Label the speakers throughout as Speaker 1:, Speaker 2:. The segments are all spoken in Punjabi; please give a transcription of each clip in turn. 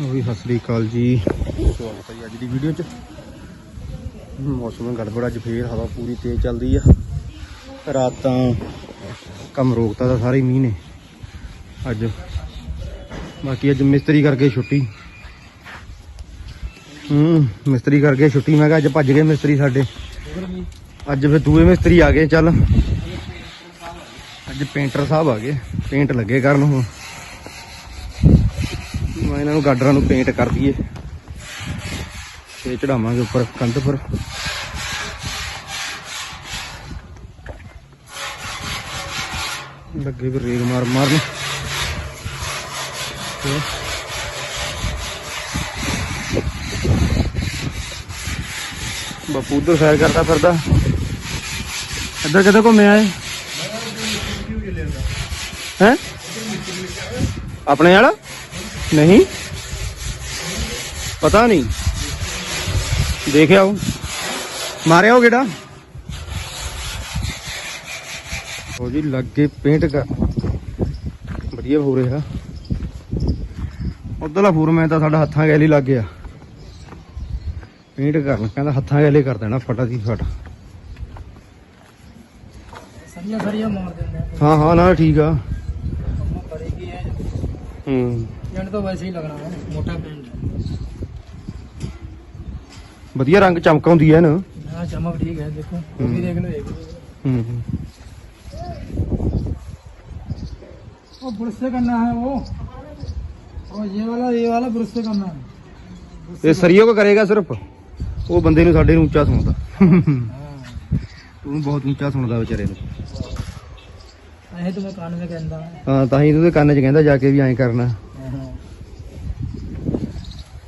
Speaker 1: ਵੀ ਸਤਿ ਸ੍ਰੀ ਅਕਾਲ ਜੀ। ਸਵਾਗਤ ਹੈ ਜੀ ਅੱਜ ਦੀ ਵੀਡੀਓ 'ਚ। ਮੌਸਮ ਗੜਬੜ ਅੱਜ ਫੇਰ ਹਵਾ ਪੂਰੀ ਤੇਜ਼ ਚੱਲਦੀ ਆ। ਰਾਤ ਤਾਂ ਕੰਮ ਰੋਕਤਾ ਦਾ ਸਾਰੇ ਮੀਂਹ ਨੇ। ਅੱਜ ਬਾਕੀ ਅੱਜ ਮਿਸਤਰੀ ਕਰਕੇ ਛੁੱਟੀ। ਹੂੰ, ਮਿਸਤਰੀ ਕਰਕੇ ਛੁੱਟੀ। ਮੈਂ ਕਿਹਾ ਅੱਜ ਭੱਜ ਗਏ ਮਿਸਤਰੀ ਸਾਡੇ। ਅੱਜ ਫਿਰ ਦੂਏ ਮਿਸਤਰੀ ਆ ਗਏ, ਚੱਲ। ਅੱਜ ਪੇਂਟਰ ਸਾਹਿਬ ਆ ਗਏ। ਪੇਂਟ ਲੱਗੇ ਕਰਨ ਹੁਣ। ਇਹਨਾਂ ਨੂੰ ਗਾਡਰਾਂ ਨੂੰ ਪੇਂਟ ਕਰ ਦਈਏ। ਤੇ ਚੜਾਵਾਂਗੇ ਉੱਪਰ, ਕੰਧ ਪਰ ਲੱਗੇ ਵੀ ਰੇਗ ਮਾਰ ਮਾਰਨ। ਤੇ ਬਾਪੂ ਉਧਰ ਸੈਰ ਕਰਦਾ ਫਿਰਦਾ। ਇੱਧਰ ਕਿੱਥੇ ਘੁੰਮੇ ਆਏ? ਹੈ? ਆਪਣੇ ਵਾਲਾ? ਨਹੀਂ। ਪਤਾ ਨਹੀਂ। ਦੇਖਿਆ ਉਹ। ਮਾਰਿਆ ਉਹ ਕਿਹੜਾ? ਉਹ ਜੀ ਲੱਗੇ ਪੇਂਟ ਕਰ। ਵਧੀਆ ਹੋ ਰਿਹਾ। ਉਧਰਲਾ ਫੋਰਮੈਨ ਤਾਂ ਸਾਡਾ ਹੱਥਾਂ ਗੈਲੀ ਲੱਗ ਗਿਆ। ਪੇਂਟ ਕਰਨ। ਕਹਿੰਦਾ ਹੱਥਾਂ ਗੈਲੇ ਕਰ ਦੇਣਾ ਫਟਾ ਦੀ ਫਟ।
Speaker 2: ਸਰੀਆ ਸਰੀਆ ਮਾਰ ਦਿੰਦੇ
Speaker 1: ਹਾਂ ਹਾਂ ਨਾ ਠੀਕ ਆ।
Speaker 2: ਹੈ।
Speaker 1: ਹੂੰ
Speaker 2: ਜਣ ਤਾਂ ਵੈਸੇ ਹੀ ਲੱਗਣਾ ਹੈ ਮੋਟਾ ਪੈਂਟ
Speaker 1: ਵਧੀਆ ਰੰਗ ਚਮਕਾਉਂਦੀ ਹੈ ਨਾ
Speaker 2: ਹਾਂ ਚਮਕ ठीक है देखो वो भी देख लो एक
Speaker 1: ਹੂੰ ਹੂੰ
Speaker 2: वो ब्रश से करना है वो और ये वाला ये वाला ब्रश से करना है
Speaker 1: ਇਹ ਸਰੀਓ ਕੋ ਕਰੇਗਾ ਸਿਰਫ ਉਹ ਬੰਦੇ ਨੂੰ ਸਾਡੇ ਨੂੰ ਉੱਚਾ ਸੁਣਦਾ
Speaker 2: हाँ
Speaker 1: ਉਹਨੂੰ ਬਹੁਤ ਉੱਚਾ ਸੁਣਦਾ ਵਿਚਾਰੇ ਨੂੰ
Speaker 2: ऐसे तो मैं कान में कहता है
Speaker 1: ਹਾਂ ਤਾਂ ਹੀ ਉਹਦੇ ਕੰਨ 'ਚ ਕਹਿੰਦਾ ਜਾ ਕੇ ਵੀ ਐਂ ਕਰਨਾ
Speaker 2: हाँ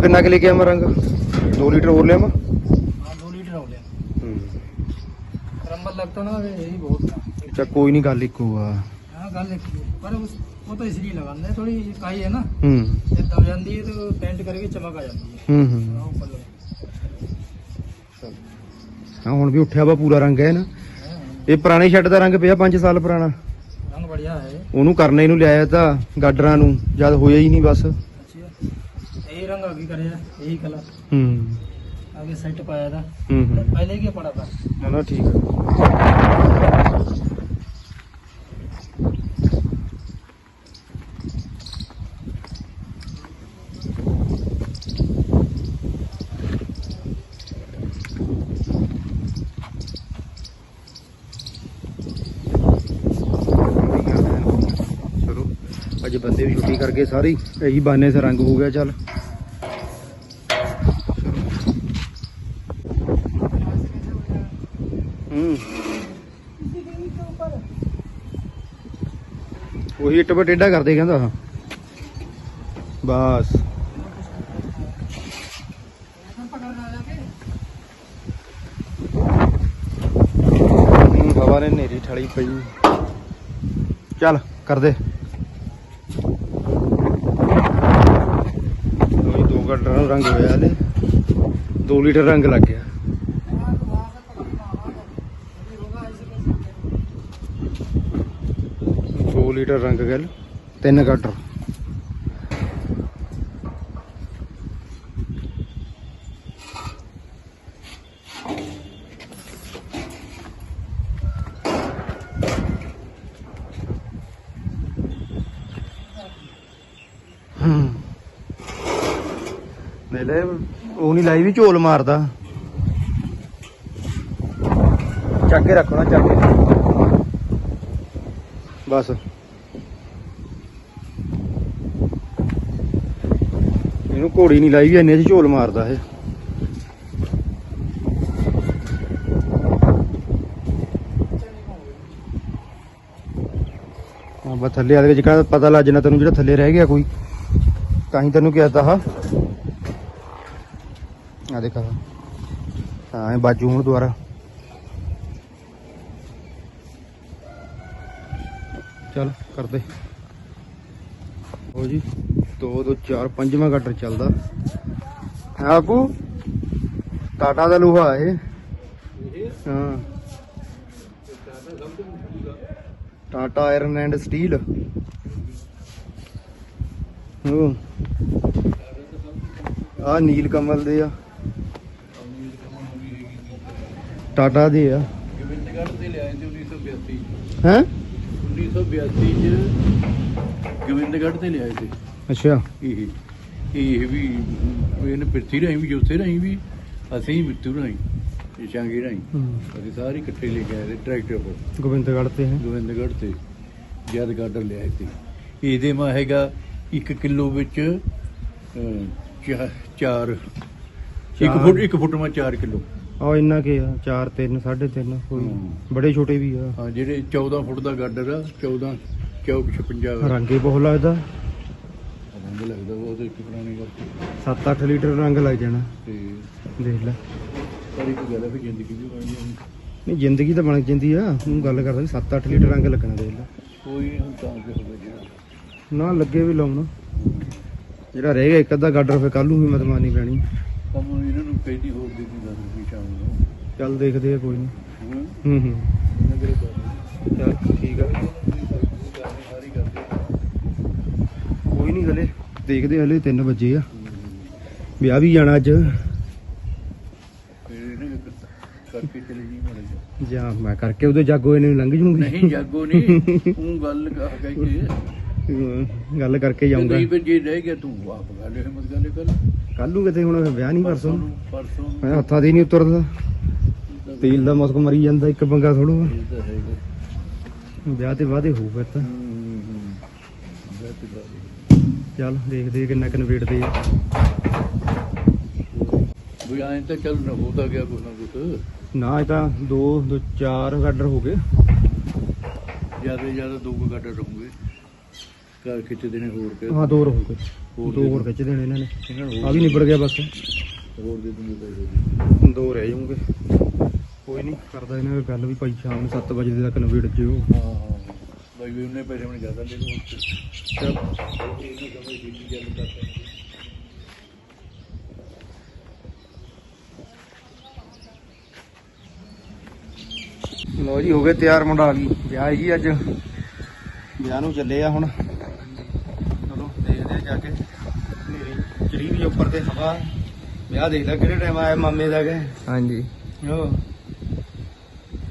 Speaker 1: ਹੋਰ ਕਿੰਨਾ ਕੁ ਲੈ ਕੇ ਆਵਾਂ ਰੰਗ 2 ਲੀਟਰ ਹੋਰ ਲਿਆਵਾਂ
Speaker 2: हाँ दो लीटर हो गया
Speaker 1: ਹੂੰ
Speaker 2: रंबल लगता ना यही बहुत था
Speaker 1: ਅੱਛਾ ਕੋਈ ਨਹੀਂ ਗੱਲ ਇੱਕੋ ਆ
Speaker 2: हाँ गल एक ही है। पर उस वो तो इसलिए लगाना है थोड़ी काई है ना
Speaker 1: ਹੂੰ
Speaker 2: जब दब जाती है तो पेंट करके चमक आ जाती है
Speaker 1: ਹੂੰ ਹੂੰ
Speaker 2: हाँ, ऊपर लगा।
Speaker 1: ਹਾਂ ਹੁਣ ਵੀ ਉੱਠਿਆ ਵਾ ਪੂਰਾ ਰੰਗ ਹੈ ਨਾ
Speaker 2: हाँ,
Speaker 1: ਇਹ ਪੁਰਾਣੇ ਸ਼ੈੱਡ ਦਾ ਰੰਗ ਪਿਆ 5 ਸਾਲ ਪੁਰਾਣਾ
Speaker 2: रंग बढ़िया है
Speaker 1: ਉਹਨੂੰ ਕਰਨੇ ਨੂੰ ਲਿਆਇਆ ਤਾਂ ਗਾਡਰਾਂ ਨੂੰ ਜਦ ਹੋਇਆ ਹੀ ਨਹੀਂ ਬਸ
Speaker 2: अच्छी है यही रंग अभी करे यही कलर
Speaker 1: ਹੂੰ
Speaker 2: आगे सेट पाया था
Speaker 1: ਹੂੰ ਹੂੰ
Speaker 2: पहले क्या पड़ा था
Speaker 1: ਨਾ ਨਾ ਠੀਕ ਆ ਚਲੋ ਅੱਜ ਬੰਦੇ ਵੀ ਛੁੱਟੀ ਕਰਕੇ ਸਾਰੇ ਇਹੀ ਬਾਨੇ ਸੇ ਰੰਗ ਹੋ ਗਿਆ ਚੱਲ ਉਹੀ ਇੱਟ ਪਰ ਟੇਢਾ ਕਰਦੇ ਕਹਿੰਦਾ ਬਸ। ਹੂੰ, ਹਵਾ ਨੇ ਨੇਰੀ ਠਲੀ ਪਈ। ਚੱਲ ਕਰਦੇ। ਉਹੀ ਦੋ ਘੰਟੇ ਰੰਗ ਹੋਇਆ ਹਲੇ 2 ਲੀਟਰ ਰੰਗ ਲੱਗ ਗਿਆ ਦੋ ਲੀਟਰ ਰੰਗ ਗੱਲ, ਤਿੰਨ ਗਾਟਰ ਲੈ ਉਹ ਨਹੀਂ ਲਾਈ ਵੀ ਝੋਲ ਮਾਰਦਾ। ਚੱਕ ਕੇ ਰੱਖਣਾ ਚੱਕ ਕੇ। ਬਸ। ਘੋੜੀ ਨਹੀਂ ਲਾਈ ਵੀ ਇੰਨੇ ਚ ਝੋਲ ਮਾਰਦਾ ਇਹ। ਹਾਂ ਥੱਲੇ ਆ ਕੇ ਜਿਹੜਾ ਪਤਾ ਲੱਗ ਜਾਣਾ ਤੈਨੂੰ ਜਿਹੜਾ ਥੱਲੇ ਰਹਿ ਗਿਆ ਕੋਈ। ਤਾਂ ਹੀ ਤੈਨੂੰ ਕਿਹਾ ਤਾ ਆ ਦੇਖ ਹਾਂ ਇਹ ਬਾਜੂ ਹੁਣ ਦੁਬਾਰਾ। ਚਲ, ਕਰਦੇ। ਹੋ ਜੀ। 2 2 4 ਪੰਜਵਾਂ ਗਾਡਰ ਚੱਲਦਾ। ਹੈ ਆਪੂ, ਟਾਟਾ ਦਾ ਲੋਹਾ ਇਹ। ਹਾਂ। ਟਾਟਾ ਆਇਰਨ ਐਂਡ ਸਟੀਲ ਹੋ। ਆ ਨੀਲ ਕਮਲ ਦੇ ਆ। ਟਾਟਾ ਦੇ ਆ।
Speaker 3: ਗੋਬਿੰਦਗੜ੍ਹ ਤੇ ਲਿਆਏ ਤੇ 1982
Speaker 1: ਹੈ
Speaker 3: 1982 ਚ ਗੋਬਿੰਦਗੜ੍ਹ ਤੇ ਲਿਆਏ ਤੇ
Speaker 1: ਅੱਛਾ।
Speaker 3: ਇਹ ਇਹ ਵੀ ਇਹਨੇ ਪਿਰਥੀ ਰਾਹੀਂ ਵੀ ਜੋਥੇ ਰਾਹੀਂ ਵੀ ਅਸੀਂ ਮਿੱਤੂ ਰਾਹੀਂ ਇਹ ਸ਼ਾਂਗੀ ਰਾਹੀਂ ਅਸੀਂ ਸਾਰੇ ਇਕੱਠੇ ਲੈ ਕੇ ਆਏ ਤੇ ਟਰੈਕਟਰ ਪਰ
Speaker 1: ਗੋਬਿੰਦਗੜ੍ਹ ਤੇ ਹੈ?
Speaker 3: ਗੋਬਿੰਦਗੜ੍ਹ ਤੇ ਜਦ ਗਾਰਡਰ ਲਿਆਏ ਤੇ ਇਹਦੇ ਮਾ ਹੈਗਾ 1 ਕਿਲੋ ਵਿੱਚ ਅਹ, ਚਾ- ਚਾਰ ਇੱਕ
Speaker 1: ਚਾਰ।
Speaker 3: ਫੁੱਟ ਇੱਕ ਫੁੱਟ ਮਾ 4 ਕਿਲੋ।
Speaker 1: ਆ ਇੰਨਾ ਕੀ ਆ 4 3 3.5 ਕੋਈ। ਬੜੇ ਛੋਟੇ ਵੀ ਆ।
Speaker 3: ਹਾਂ ਜਿਹੜੇ 14 ਫੁੱਟ ਦਾ ਗਾਰਡਰ ਆ 14 ਚੌਕ 56
Speaker 1: ਰੰਗੇ ਬਹੁਤ ਲੱਗਦਾ।
Speaker 3: ਰੰਗ ਲੱਗਦਾ ਉਹ ਤੇ ਇੱਕ ਪੁਰਾਣੀ ਕਰਕੇ।
Speaker 1: 7-8 ਲੀਟਰ ਰੰਗ ਲੱਗ ਜਾਣਾ।
Speaker 3: ਤੇ
Speaker 1: ਦੇਖ ਲੈ।
Speaker 3: ਪਰ ਇੱਕ ਗੱਲ ਹੈ ਵੀ ਜ਼ਿੰਦਗੀ ਵੀ ਬਣ ਜਾਂਦੀ
Speaker 1: ਨਹੀਂ ਜ਼ਿੰਦਗੀ ਤਾਂ ਬਣ ਜਾਂਦੀ ਆ। ਤੂੰ ਗੱਲ ਕਰਦਾ 7-8 ਲੀਟਰ ਰੰਗ ਲੱਗਣਾ ਦੇਖ ਲੈ।
Speaker 3: ਕੋਈ ਹੁਣ ਤਾਂ ਕਿ ਹੋਵੇ ਜਿਹੜਾ।
Speaker 1: ਨਾ ਲੱਗੇ ਵੀ ਲਾਉਣਾ। ਜਿਹੜਾ ਰਹਿ ਗਿਆ ਇੱਕ ਅੱਧਾ ਗਾਡਰ ਫਿਰ ਕੱਲ ਨੂੰ ਵੀ ਮਤਮਾਨੀ ਪੈਣੀ।
Speaker 3: ਕੰਮ ਇਹਨਾਂ ਨੂੰ ਪਹਿਲੀ ਹੋਰ ਦੇ ਦੀ ਦੱਸ ਵੀ ਸ਼ਾਮ ਨੂੰ।
Speaker 1: ਚੱਲ ਦੇਖਦੇ ਆ ਕੋਈ ਨਹੀਂ
Speaker 3: ਹਾਂ।
Speaker 1: ਹੂੰ ਹੂੰ।
Speaker 3: ਇਹਨਾਂ
Speaker 1: ਚੱਲ ਠੀਕ ਆ। ਕੋਈ ਨਹੀਂ ਹਲੇ ਦੇਖਦੇ ਹਲੇ 3 ਵਜੇ ਆ। ਵਿਆਹ ਵੀ ਜਾਣਾ ਅੱਜ।
Speaker 3: ਕਰਕੇ ਚਲੇ ਜੀ ਮੜ ਜਾ
Speaker 1: ਜਾਂ ਮੈਂ ਕਰਕੇ ਉਹਦੇ ਜਾਗੋ ਇਹਨੇ ਲੰਘ ਜੂਗੀ?
Speaker 3: ਨਹੀਂ ਜਾਗੋ ਨਹੀਂ। ਤੂੰ ਗੱਲ ਕਹ ਕਹਿ ਕੇ
Speaker 1: ਗੱਲ ਕਰਕੇ ਜਾਊਂਗਾ।
Speaker 3: ਨਹੀਂ ਜੇ ਰਹਿ ਗਿਆ ਤੂੰ ਆਪ ਗੱਲ ਹਿੰਮਤ ਗੱਲ ਕਰ
Speaker 1: ਕੱਲ। ਨੂੰ ਕਿਤੇ ਹੁਣ ਵਿਆਹ ਨਹੀਂ ਪਰਸੋਂ ਮੈਂ ਹੱਥਾਂ ਦੀ ਨਹੀਂ ਉਤਰਦਾ। ਤੇਲ ਦਾ ਮੁਸਕ ਮਰੀ ਜਾਂਦਾ ਇੱਕ ਪੰਗਾ ਥੋੜੂ ਵਿਆਹ ਤੇ ਵਾਦੇ ਹੋਊ ਫਿਰ ਤਾਂ
Speaker 3: ਹੂੰ ਹੂੰ ਹੂੰ ਬਹੁਤ ਵਧੀਆ
Speaker 1: ਚੱਲ ਦੇਖਦੇ ਆ ਕਿੰਨਾ ਕਨਵੇਟਦੇ ਆ।
Speaker 3: ਵੀ ਐਂ ਤਾਂ ਚੱਲ ਨਾ ਹੋਦਾ ਗਿਆ ਕੁਛ ਨਾ ਕੁਛ।
Speaker 1: ਨਾ ਇਹ ਤਾਂ 2 2 4 ਗਾਡਰ ਹੋ ਗਏ।
Speaker 3: ਜ਼ਿਆਦਾ ਜ਼ਿਆਦਾ ਦੋ ਕੁ ਰਹੂਗੇ। ਘਰ ਖਿੱਚ ਦੇਣੇ ਹੋਰ ਕੇ
Speaker 1: ਹਾਂ ਦੋ ਰਹੂਗੇ ਦੋ
Speaker 3: ਦੇ
Speaker 1: ਹੋਰ ਖਿੱਚ ਦੇਣੇ ਇਹਨਾਂ ਨੇ। ਆ ਵੀ ਨਿਬੜ ਗਿਆ ਬਸ।
Speaker 3: ਹੋਰ ਦੇ ਦੂੰਗੇ
Speaker 1: ਦੋ ਰਹਿ ਜਾਣਗੇ ਕੋਈ ਨਹੀਂ ਕਰਦਾ ਇਹਨਾਂ ਨਾਲ ਗੱਲ ਵੀ ਭਾਈ ਸ਼ਾਮ ਨੂੰ 7 ਵਜੇ ਤੱਕ ਨਵੇੜ ਜਿਓ।
Speaker 3: ਹਾਂ ਹਾਂ। ਬਾਈ ਵੀ ਉਹਨੇ ਪੈਸੇ ਮੈਨੂੰ ਜ਼ਿਆਦਾ ਦੇ ਦੂੰ
Speaker 1: ਚੱਲ।
Speaker 3: ਇਹਨੂੰ ਸਮਝ ਕੀਤੀ ਗੱਲ ਕਰਦੇ ਨੇ
Speaker 1: ਲੋ ਜੀ ਹੋ ਗਏ ਤਿਆਰ ਮੁੰਡਾ ਲਈ ਵਿਆਹ ਜੀ ਅੱਜ। ਵਿਆਹ ਨੂੰ ਚੱਲੇ ਆ ਹੁਣ। ਚਲੋ ਦੇਖਦੇ ਆ ਜਾ ਕੇ। ਹਨੇਰੀ ਚੜੀ ਵੀ ਉੱਪਰ ਤੇ ਹਵਾ। ਵਿਆਹ ਦੇਖਦਾ ਕਿਹੜੇ ਟਾਈਮ ਆਇਆ ਮਾਮੇ ਦਾ ਕੇ?
Speaker 2: ਹਾਂਜੀ।
Speaker 1: ਹੋ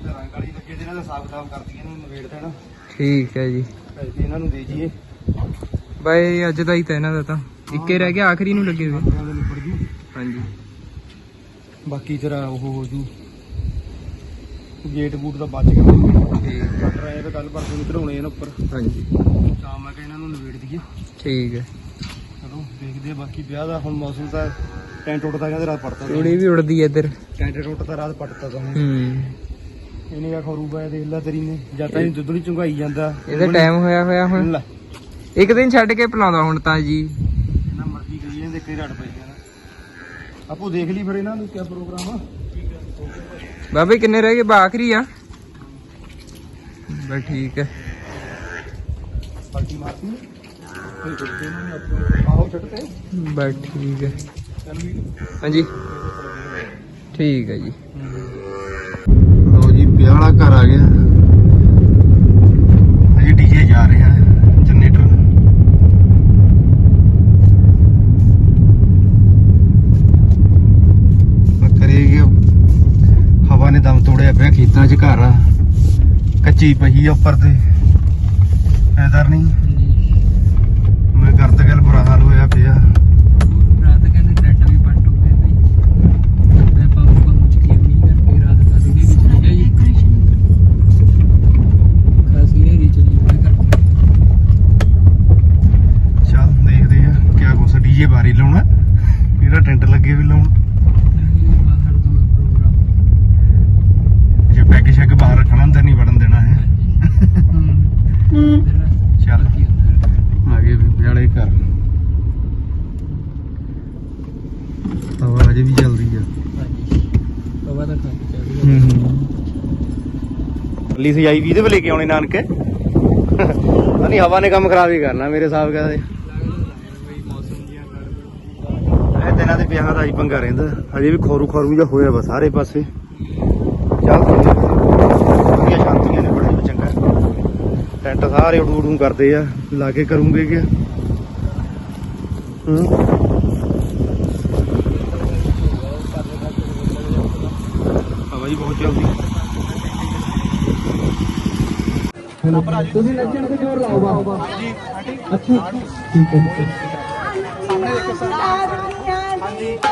Speaker 1: ਰੰਗ ਵਾਲੀ ਲੱਗੇ ਤੇ ਇਹਨਾਂ ਦਾ ਹਿਸਾਬ ਕਿਤਾਬ ਕਰਦੀਆਂ ਨੇ ਨਵੇੜ ਦੇਣਾ।
Speaker 2: ਠੀਕ ਹੈ ਜੀ।
Speaker 1: ਪੈਸੇ ਇਹਨਾਂ ਨੂੰ ਦੇ ਜੀਏ
Speaker 2: ਬਾਈ ਅੱਜ ਦਾ ਹੀ ਤਾਂ ਇਹਨਾਂ ਦਾ ਤਾਂ। ਇੱਕੇ ਰਹਿ ਗਿਆ ਆਖਰੀ ਨੂੰ ਲੱਗੇ ਹੋਏ।
Speaker 1: ਦਾ ਜੂ।
Speaker 2: ਹਾਂਜੀ।
Speaker 1: ਬਾਕੀ ਤੇਰਾ ਉਹ ਹੋ ਜੂ। ਗੇਟ ਬੂਟ ਦਾ ਬਚ ਗਿਆ।
Speaker 2: ਠੀਕ
Speaker 1: ਕੱਟ ਰਹੇ ਤੇ ਕੱਲ ਪਰਸੋਂ ਨੂੰ ਚੜਾਉਣੇ ਇਹਨਾਂ ਉੱਪਰ।
Speaker 2: ਹਾਂਜੀ।
Speaker 1: ਤਾਂ ਮੈਂ ਕਿ ਇਹਨਾਂ ਨੂੰ ਨਵੇੜ ਦਈਏ।
Speaker 2: ਠੀਕ ਹੈ।
Speaker 1: ਚਲੋ ਦੇਖਦੇ ਆ ਬਾਕੀ ਵਿਆਹ ਦਾ। ਹੁਣ ਮੌਸਮ ਤਾਂ ਟੈਂਟ ਉੱਡਦਾ ਕਹਿੰਦੇ ਰਾਤ ਪੜਤਾ
Speaker 2: ਚੂੜੀ ਵੀ ਉੜਦੀ ਹੈ ਇੱਧਰ।
Speaker 1: ਟੈਂਟ ਉੱਡਦਾ ਰਾਤ ਪੜਤਾ ਤਾਂ
Speaker 2: ਹੂੰ।
Speaker 1: ਇਹਨੇ ਕਾ ਖਰੂ ਪਾਇਆ ਦੇਖ ਲੈ ਤੇਰੀ ਨੇ। ਜਾਂ ਤਾਂ ਇਹ ਦੁੱਧ ਨਹੀਂ ਚੁੰਗਾਈ ਜਾਂਦਾ।
Speaker 2: ਇਹਦਾ ਟਾਈਮ ਹੋਇਆ ਹੋਇਆ ਹੁਣ।
Speaker 1: ਲੈ।
Speaker 2: ਇੱਕ ਦਿਨ ਛੱਡ ਕੇ ਪਿਲਾਉਂਦਾ ਹੁਣ ਤਾਂ ਜੀ।
Speaker 1: ਇਹਨਾਂ ਮਰਜ਼ੀ ਕਰੀ ਜਾਂਦੇ ਕਿਹੜੇ ਰੜ ਪਈ ਜਾਣਾ ਆਪੋ ਦੇਖ ਲਈ ਫਿਰ ਇਹਨਾਂ ਨੂੰ ਕੀ ਪ੍ਰੋਗਰਾਮ ਆ।
Speaker 2: ਬਾਬੇ ਕਿੰਨੇ ਰਹਿ ਗਏ? ਬਾ ਆਖਰੀ ਆ। ਬਸ ਠੀਕ ਹੈ।
Speaker 1: ਪਲਟੀ ਮਾਰਤੀ ਕੋਈ ਇਹਨਾਂ ਨੇ ਆਪਣੇ ਆਹੋ ਛੱਡਤੇ।
Speaker 2: ਬਸ ਠੀਕ ਹੈ। ਹਾਂਜੀ। ਠੀਕ ਹੈ ਜੀ।
Speaker 1: ਵਿਆਹ ਵਾਲਾ ਘਰ ਆ ਗਿਆ। ਅਜੇ ਡੀਜੇ ਜਾ ਰਿਹਾ ਹੈ ਜਨਰੇਟਰ ਕਰੇਗੀ ਹਵਾ ਨੇ ਦਮ ਤੋੜਿਆ ਪਿਆ ਖੇਤਾਂ 'ਚ ਘਰ ਆ। ਕੱਚੀ ਪਈ ਆ ਉੱਪਰ ਤੇ। ਐਦਰ ਨਹੀਂ। ਮੈਂ ਕਰਦ ਗੱਲ ਬੁਰਾ ਹਾਲ ਹੋਇਆ ਪਿਆ
Speaker 2: ਰਾਤ ਕਹਿੰਦੇ ਟੈਂਟ ਵੀ ਪੱਟ ਹੋ ਗਏ ਬਈ ਮੈਂ ਪਾਉ ਪਾਉ ਚ ਕੀ ਨਹੀਂ ਕਰਕੇ ਰਾਤ ਕੱਢ ਗਈ ਕਿੱਥੇ ਜਾਈ ਖਾਸੀ ਹੇਰੀ ਚਲੀ ਉਹਦੇ ਕਰਕੇ
Speaker 1: ਚੱਲ ਦੇਖਦੇ ਆ ਕਿਆ ਕੁਛ ਡੀਜੇ ਬਾਰੀ ਲਾਉਣਾ ਕਿਹੜਾ ਟੈਂਟ ਲੱਗੇ ਵੀ ਲਾਉਣ
Speaker 2: ਇਹ ਬਾਹਰ ਦੂਆ ਪ੍ਰੋਗਰਾਮ
Speaker 1: ਜੇ ਪੈਗ ਸ਼ੈਗ ਬਾਹਰ ਰੱਖਣਾ ਅੰਦਰ ਨਹੀਂ ਵੜਨ ਦੇਣਾ ਹੈ
Speaker 2: ਹੂੰ
Speaker 1: ਚੱਲ
Speaker 2: ਕੀ ਹੁੰਦਾ
Speaker 1: ਆਗੇ ਵੀ ਵਿਆਲੇ ਘਰ ਹਜੇ ਵੀ ਚੱਲਦੀ ਆ
Speaker 2: ਹਾਂਜੀ ਹਵਾ ਤਾਂ ਖਾਂਦੀ ਚੱਲਦੀ ਆ
Speaker 1: ਹੂੰ ਅੱਲੀ ਸਜਾਈ ਵੀ, ਇਹਦੇ ਲੈ ਕੇ ਆਉਣੇ ਨਾਨਕੇ। ਨਹੀਂ ਹਵਾ ਨੇ ਕੰਮ ਖਰਾਬ ਹੀ ਕਰਨਾ, ਮੇਰੇ ਹਿਸਾਬ ਕਹਦੇ
Speaker 2: ਬਈ ਮੌਸਮ ਜਿਹਾ
Speaker 1: ਦੇ ਵਿਆਹਾਂ ਦਾ ਹੀ ਪੰਗਾ ਰਹਿੰਦਾ। ਹਜੇ ਵੀ ਖੋਰੂ ਖੋਰੂ ਜਿਹਾ ਹੋਇਆ ਵਾ ਸਾਰੇ ਪਾਸੇ। ਚੱਲ ਵਧੀਆ ਸ਼ਾਂਤੀਆਂ ਨੇ ਬੜਾ ਚੰਗਾ। ਟੈਂਟ ਸਾਰੇ ਉਡੂ ਉਡੂ ਕਰਦੇ ਆ ਲਾ ਕੇ ਕਰੂੰਗੇ ਕਿ। ਹੂੰ। ਹਵਾ ਜੀ ਬਹੁਤ ਚੱਲਦੀ
Speaker 3: ਤੁਸੀਂ ਨੱਚਣ ਤੇ ਜ਼ੋਰ ਲਾਓ ਬਾਬਾ ਅੱਛਾ। ਠੀਕ ਹੈ
Speaker 4: ਮਨਜੀਤ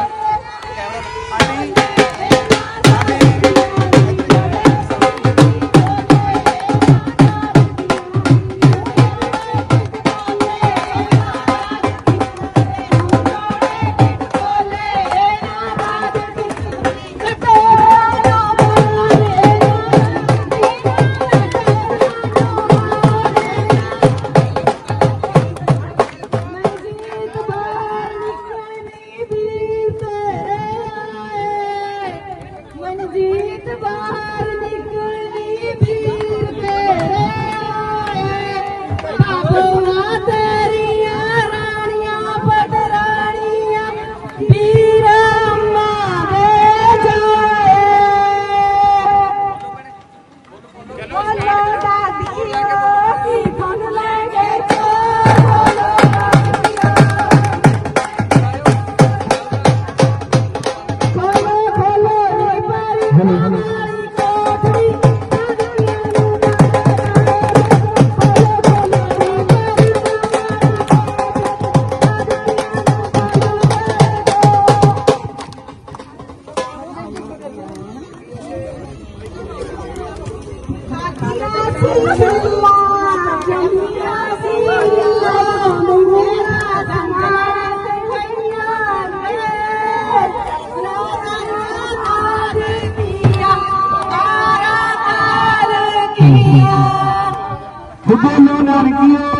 Speaker 4: বলুন আর কি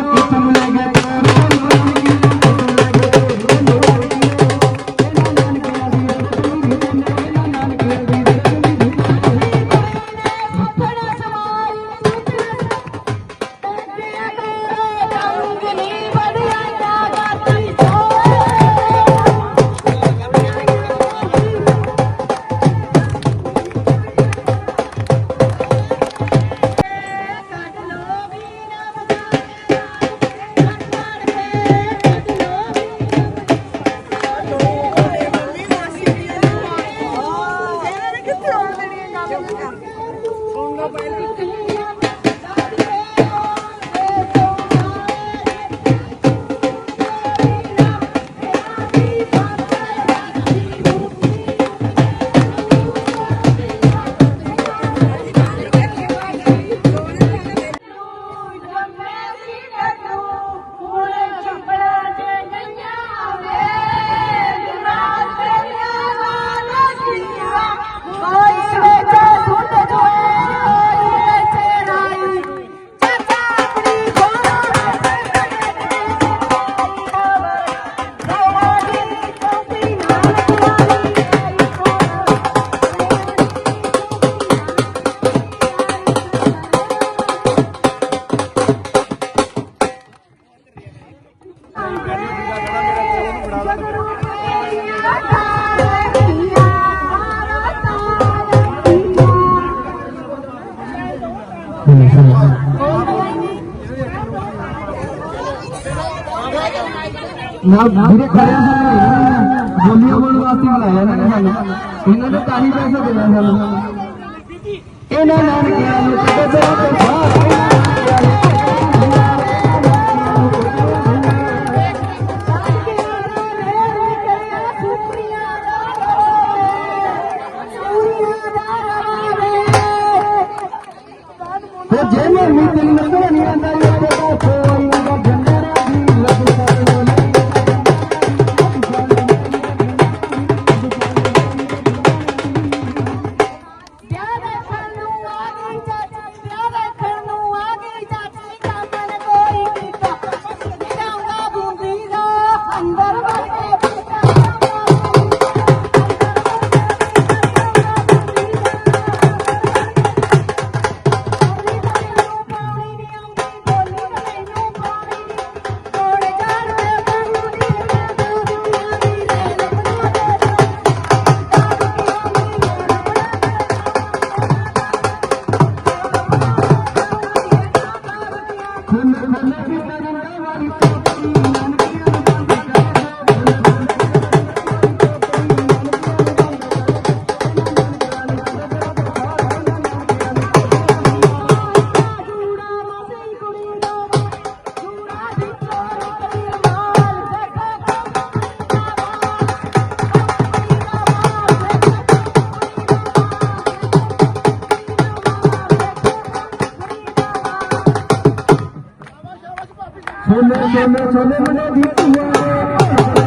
Speaker 4: ਨਾ
Speaker 3: ਵੀਰੇ ਖੜਿਆ ਸਾਨੂੰ ਬੋਲੀਆਂ ਬੋਲਣ ਵਾਸਤੇ ਬੁਲਾਇਆ ਨਾ ਸਾਨੂੰ ਇਹਨਾਂ ਨੇ ਤਾਂ ਹੀ ਪੈਸੇ ਦੇਣਾ ਸਾਨੂੰ ਇਹਨਾਂ ਨਾਨਕਿਆਂ ਨੂੰ ਕਦੇ ਤੇ ਸਾਰੇ ਜੇ ਮੈਂ ਉਮੀਦ ਨਹੀਂ ਨਹੀਂ ਆਂਦਾ ਇਹ ਤੇ
Speaker 4: ਛੋਲੇ ਛੋਲੇ ਛੋਲੇ ਮੁੰਡੇ ਦੀ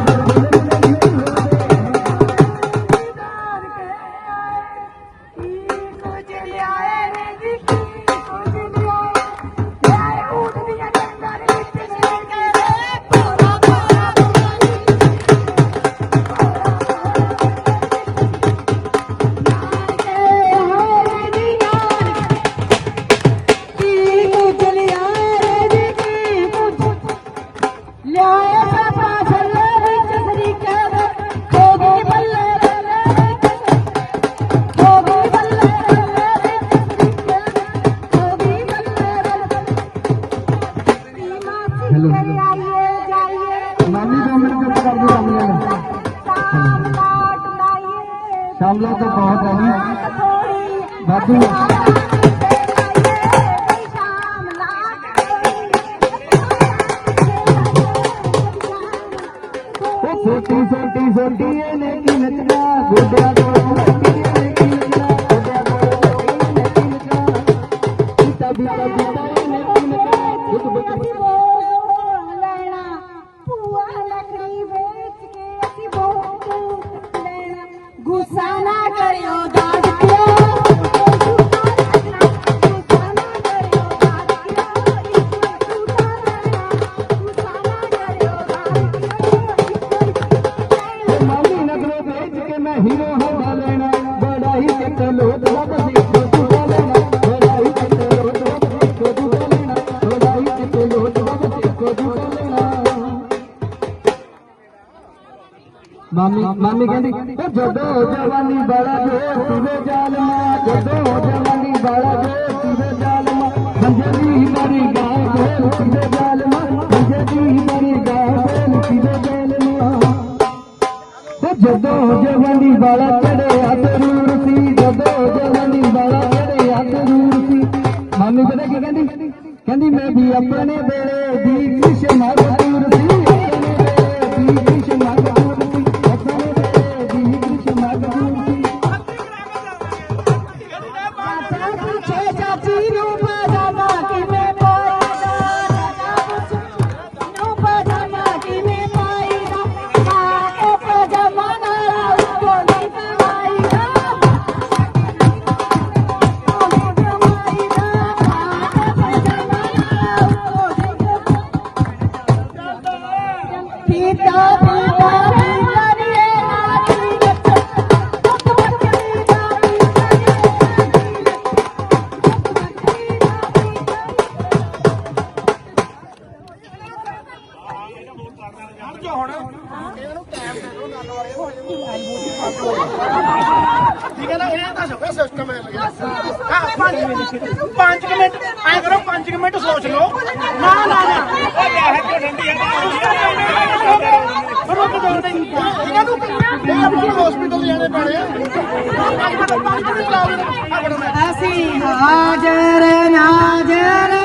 Speaker 4: ਮਾਮੀ ਮਾਮੀ ਕਹਿੰਦੀ ਉਹ ਜਦੋਂ ਜਵਾਨੀ ਬਾਲਾ ਜੋ ਸਿਵੇ ਜਾਲਮਾ ਜਦੋਂ ਜਵਾਨੀ ਬਾਲਾ ਜੋ ਸਿਵੇ ਜਾਲਮਾ ਬੰਜੇ ਦੀ ਮਰੀ ਗਾਂ ਕੋਲ ਸਿਵੇ ਜਾਲਮਾ ਬੰਜੇ ਦੀ ਮਰੀ ਗਾਂ ਕੋਲ ਸਿਵੇ ਜਾਲਮਾ ਤੇ ਜਦੋਂ ਜਵਾਨੀ ਵਾਲਾ ਚੜਿਆ ਜ਼ਰੂਰ ਸੀ, ਜਦੋਂ ਜਵਾਨੀ ਵਾਲਾ ਚੜਿਆ ਜ਼ਰੂਰ ਸੀ। ਮਾਮੀ ਪਤਾ ਕੀ ਕਹਿੰਦੀ? ਕਹਿੰਦੀ, ਮੈਂ ਵੀ ਆਪਣੇ ਵੇਲੇ ਦੀ ਕ੍ਰਿਸ਼ਨ
Speaker 5: ਠੀਕ ਹੈ ਨਾ, ਇਹ ਤਾਂ ਸਭ ਸਿਸਟਮ ਹੈ ਲੱਗਿਆ ਹਾਂ 5 ਮਿੰਟ 5 ਮਿੰਟ, ਐ ਕਰੋ 5 ਮਿੰਟ ਸੋਚ ਲਓ। ਨਾ ਨਾ ਨਾ। ਉਹ ਲੈ ਕੇ ਠੰਡੀ ਹੈ
Speaker 4: ਮਰੋ ਬਦੋ ਨਹੀਂ ਇਹਨਾਂ ਨੂੰ ਇਹ ਆਪਾਂ ਹਸਪੀਟਲ ਜਾਣੇ
Speaker 3: ਪੈਣੇ ਆ। ਅਸੀਂ ਹਾਜ਼ਰ,
Speaker 4: ਨਾਜ਼ਰ।